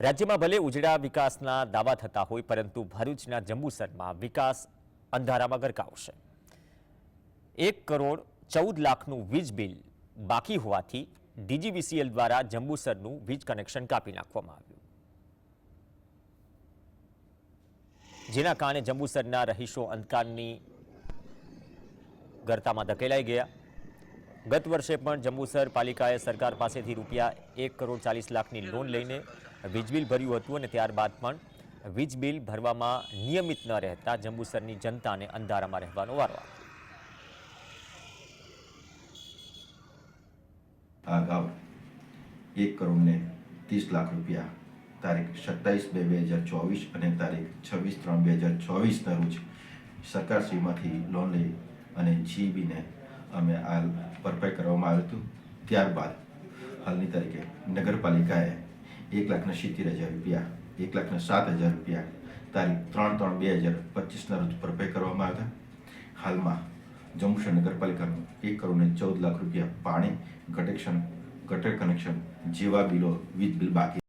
રાજ્યમાં ભલે ઉજળા વિકાસના દાવા થતા હોય, પરંતુ ભરૂચના જંબુસરમાં વિકાસ અંધારામાં ગરકાવશે. એક કરોડ ચૌદ લાખનું વીજ બિલ બાકી હોવાથી ડીજીવીસીએલ દ્વારા જંબુસરનું વીજ કનેક્શન કાપી નાખવામાં આવ્યું. જેના કારણે જંબુસરના રહીશો અંધકારની ગરતામાં ધકેલાઈ ગયા. ગત વર્ષે પણ જંબુસર પાલિકાએ સરકાર પાસેથી રૂપિયા એક કરોડ ચાલીસ લાખની લોન લઈને વીજ બિલ ભર્યું હતું અને ત્યારબાદ પણ વીજ બિલ ભરવામાં નિયમિત ન રહેતા જંબુસરની જનતાને અંધારામાં રહેવાનો વારો આ અગાઉ એક કરોડ ને ત્રીસ લાખ રૂપિયા તારીખ સત્તાવીસ બે બે હજાર ચોવીસ અને તારીખ છવ્વીસ ત્રણ બે હજાર ચોવીસના રોજ સરકારશ્રીમાંથી લોન લઈ અને જીબીને અમે આ ભરપાઈ કરવામાં આવ્યું હતું. ત્યારબાદ હાલની તારીખે નગરપાલિકાએ એક લાખના સિત્તેર હજાર રૂપિયા, એક લાખના સાત હજાર રૂપિયા, તારીખ ત્રણ ત્રણ બે હજાર પચીસના રોજ ભરપાઈ કરવામાં આવ્યા હતા. હાલમાં જંબુસર નગરપાલિકાનું એક કરોડ ચૌદ લાખ રૂપિયા પાણી કનેક્શન ગટર કનેક્શન જેવા બિલો વીજ બિલ બાકી